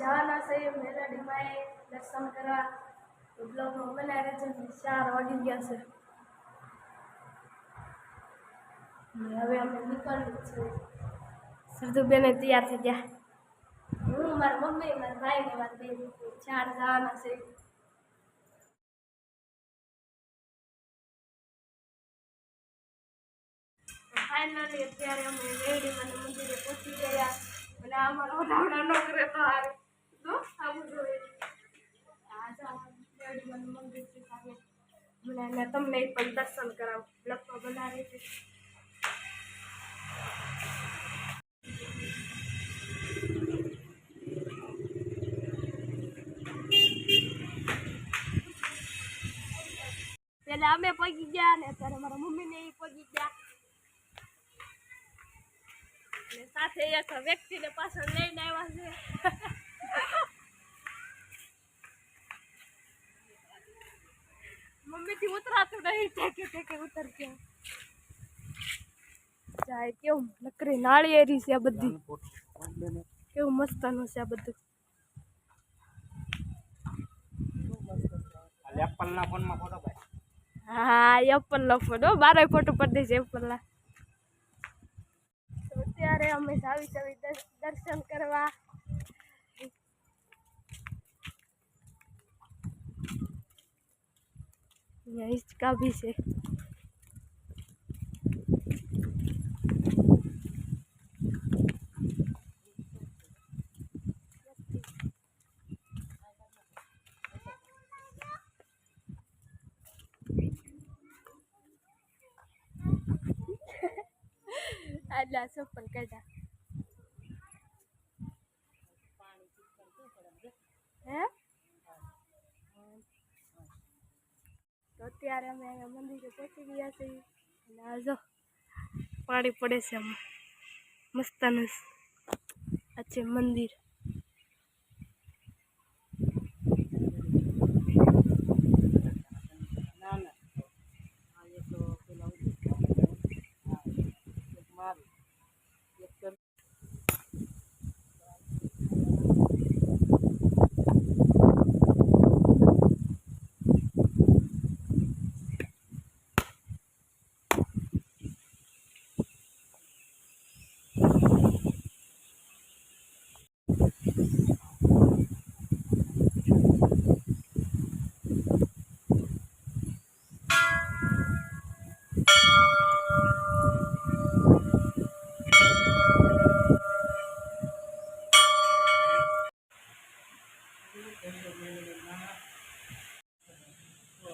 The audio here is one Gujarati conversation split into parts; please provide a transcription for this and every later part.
જવાના છે. મેલડીમાં દર્શન કરવા બ્લોગમાં બનાવે છે ચાર વાગી ગયા છે. હવે અમે નીકળવું છે સરદુબેને તૈયાર થઈ ગયા. હું, મારા મમ્મી, મારા ભાઈ ને મારા ચાર જવાના છે. ફાઇનલી અત્યારે અમે રેડી મને મંદિરે પહોંચી ગયા. અને અમારો ધાવડા ન કરે તો હારે. જો જોઈએ મને તમને પણ દર્શન કરાવ લખવા બનાવે છે પેલા અમે પગી ગયા ને અત્યારે મારા મમ્મી ને પગી ગયા. સાથે એક વ્યક્તિને પાછળ લઈને આવ્યા છે. મમ્મી થી ઉતરાતું નહીં. ટેકે ટેકે ઉતર કે જાય કેવું? નકરી નાળિયેરી છે આ બધી. કેવું મસ્તનું છે આ બધું. એપલના ફોનમાં ફોટો પાડ હા એપલ નો ફોટો બારે ફોટો પડી દેશે એપલ ના તો અત્યારે અમે સાવી સાવી દર્શ- દર્શન કરવા અહીંયા હિંચકા બી છે. આટલા સપન કાઢ્યા હે તો અત્યારે અમે અહીંયા મંદિરે પહોંચી ગયા છીએ. અને આ જો પાણી પડે છે આમ. મસ્તનું આ છે મંદિર ના ના આ એક તો પેલા ઉતરી હા એક મારું એક તો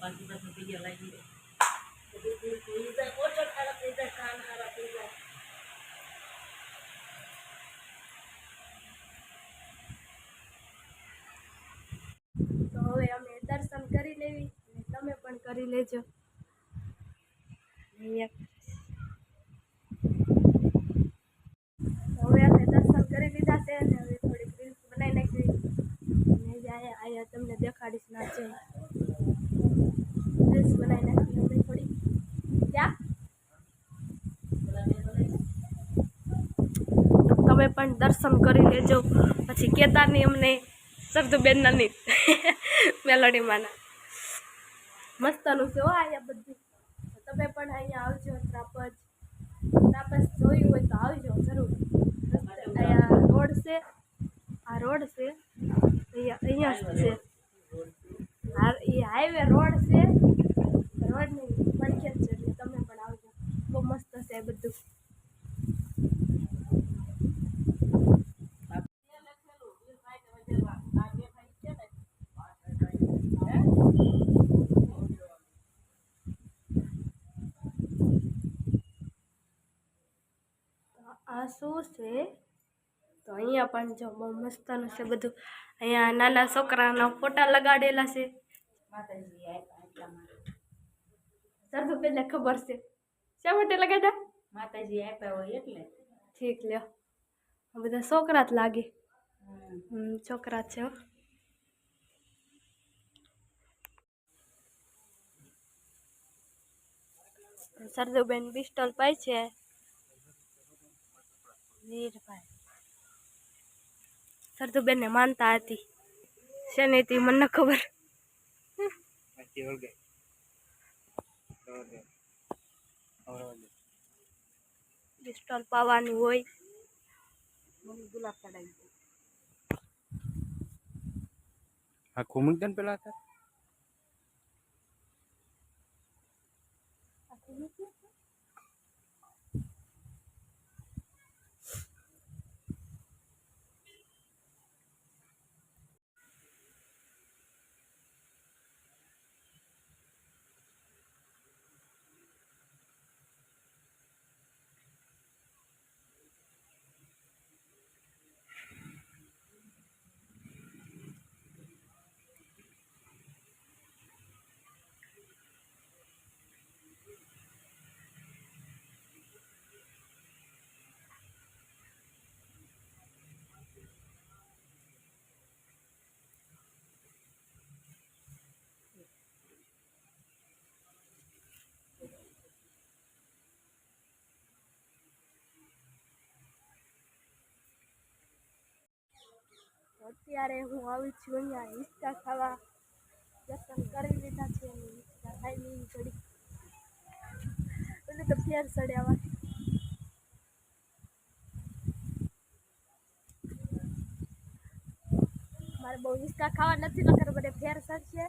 બાકી પાછું બીજા લાગી જાય ઓછો ખારા થઈ જાય કાન ખારા થઈ જાય તો હવે અમે દર્શન કરી લેવી અને તમે પણ કરી લેજો. હવે અમે દર્શન કરી લીધા છે અને હવે થોડીક રીલ્સ બનાવી નાખી. અને જે આયા તમને દેખાડીશ ના છે રીલ્સ બનાવી નાખી થોડી ક્યાં તમે પણ દર્શન કરી લેજો. પછી કેદારની અમને સરદુબેનના નહીં મેલોડીમાંના. મસ્તનું છે હો અહીંયા બધું. તો તમે પણ અહીંયા આવજો, ત્રાપજ. ત્રાપજ જોયું હોય તો આવજો, જરૂર. રસ્તે- અહીંયા રોડ છે, આ રોડ છે, અહીંયા અહીંયા જ છે. હા, એ હાઈવે રોડ છે. રોડની પડખે જ છે, એટલે તમે પણ આવજો. બહુ મસ્ત છે એ બધું. આ શું છે? તો અહીંયા પણ જો બહુ મસ્તનું છે બધું. અહીંયા નાના છોકરાના ફોટા લગાડેલા છે. માતાજી સરદુ પહેલે ખબર છે. શા માટે લગાડ્યા? માતાજી આપ્યા હોય એટલે. ઠીક લ્યો. બધા છોકરા જ લાગે. છોકરા છે. સરદુબેન પિસ્ટલ પાય છે. વીરભાઈ. સરદુબેનને માનતા હતી. શેની હતી મને ખબર. પિસ્ટોલ પાવાની હોય. ગુલાબ ચડાવી કુમુક દન પેલા હતા? અત્યારે હું આવી છું અહીંયા હિંચકા ખાવા. દર્શન કરી લીધા છે અને હિંચકા ખાઈ લીધી ઘડી. એટલે તો ફેર ચડ્યા મારે બહુ હિંચકા ખાવા નથી, નકર બધે ફેર ચડશે.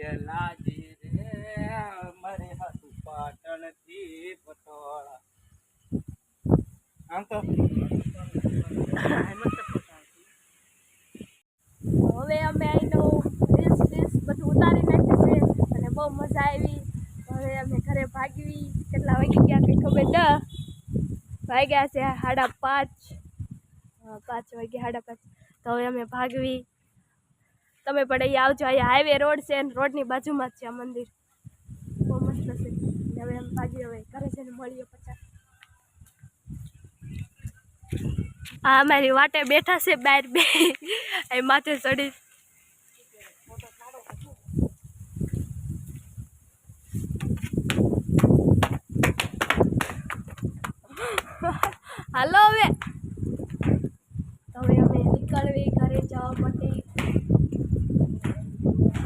મરે શેલાજી રે મરે હાથુ પાટણથી પટોળા આમ તો હવે અમે અહીંનો રીલ્સ રીલ્સ બધું ઉતારી નાખ્યું છે અને બહુ મજા આવી. હવે અમે ઘરે ભાગવી કેટલા વાગી ગયા કંઈ ખબર ન. વાગ્યા છે સાડા પાંચ. હા, પાંચ વાગ્યા સાડા પાંચ. તો હવે અમે ભાગવી તમે પણ અહીંયા આવજો. અહીંયા હાઈવે રોડ છે અને રોડની બાજુમાં જ છે આ મંદિર. બહુ મસ્ત છે. હવે એમ ભાગી હવે ઘરે ને મળીએ પછી. આ અમારી વાટે બેઠા છે બહાર બે. એ માથે ચડી. હાલો હવે તો હવે અમે નીકળવી ઘરે જવા માટે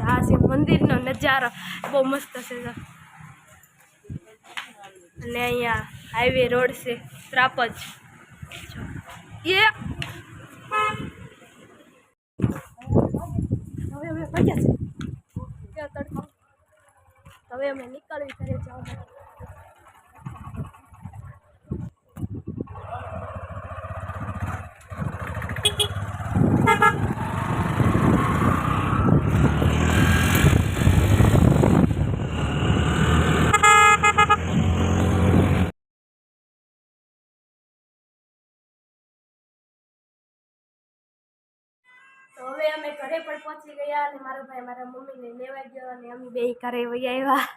આ છે મંદિરનો નજારો બહુ મસ્ત છે. અને અહીંયા હાઈવે રોડ છે, ત્રાપજ. એ હવે અમે ભાગ્યા છે હવે અમે નીકળવી ઘરે જવા તો હવે અમે ઘરે પણ પહોંચી ગયા અને મારો ભાઈ મારા મમ્મીને લેવા ગયો અને અમે બે ઘરે વહી આવ્યા.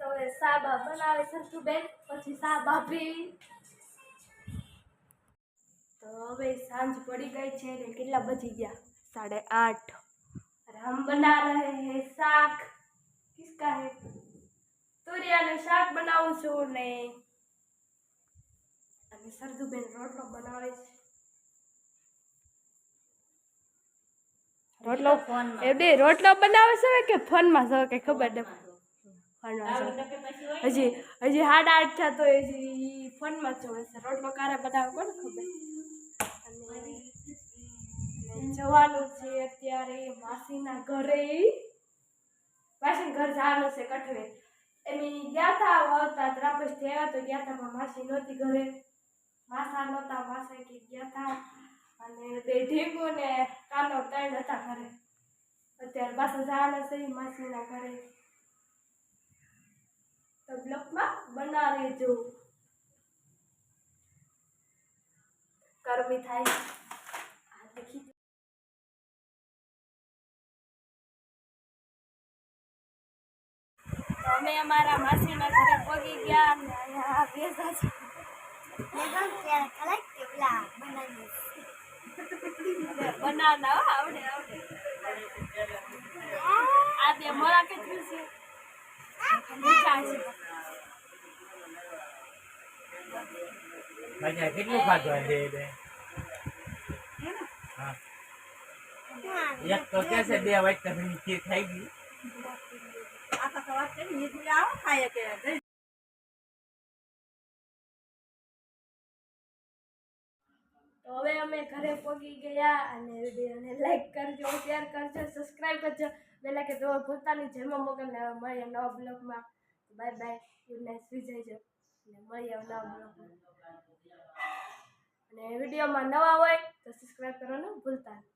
તો હવે સાબા બનાવે સરખું બેન પછી સાબા પી તો હવે સાંજ પડી ગઈ છે ને કેટલા બજી ગયા? સાડે આઠ. રામ બના રહે હે શાક. કિસકા હે? તુરિયાનું શાક બનાવું છું ને. અને સરદુબેન રોટલો બનાવે છે. રોટલો એવડે રોટલો બનાવે છે કે ફોનમાં છે કે ખબર નથી ફોનમાં છે. હજી હજી સાડા આઠ થયા તો હજી ફોનમાં જ જોવે છે. રોટલો કારે બનાવે કોને ખબર? જવાનું છે અત્યારે માસીના ઘરે. માસી ઘર જવાનું છે કઠવે. એની ગયા હતા આવતા ત્રાપસ આવ્યા તો ગયા હતા માસી નહોતી ઘરે. માસા નહોતા માસા કે ગયા હતા અને બે ઢીંગુ ને કાનો ત્રણ હતા ઘરે. અત્યારે પાછા જવાના છે માસીના ઘરે. તો બ્લોકમાં બનાવી જો ગરમી થાય. આ અમે અમારા માસીના ઘરે પગી ગયા અને અહીંયા બેસા છે. બનાવના આવડે આવડે. આ બે મોળા કેટલું છે? ભાઈ કેટલું ખાધું આજે બે? હા. એક તો કે છે બે વાટકાની ખીર થઈ ગઈ. તો હવે અમે ઘરે પહોંચી ગયા અને વિડીયોને લાઈક કરજો શેર કરજો સબસ્ક્રાઈબ કરજો. પહેલાં કે તમે પોતાની જેમ મોકલને હવે મળીએ નવા બ્લોગમાં. બાય બાય ગુડ નાઇટ સુઈ જજો અને મળીએ નવા બ્લોગમાં. અને વિડીયોમાં નવા હોય તો સબસ્ક્રાઈબ કરવાનું ભૂલતા નહીં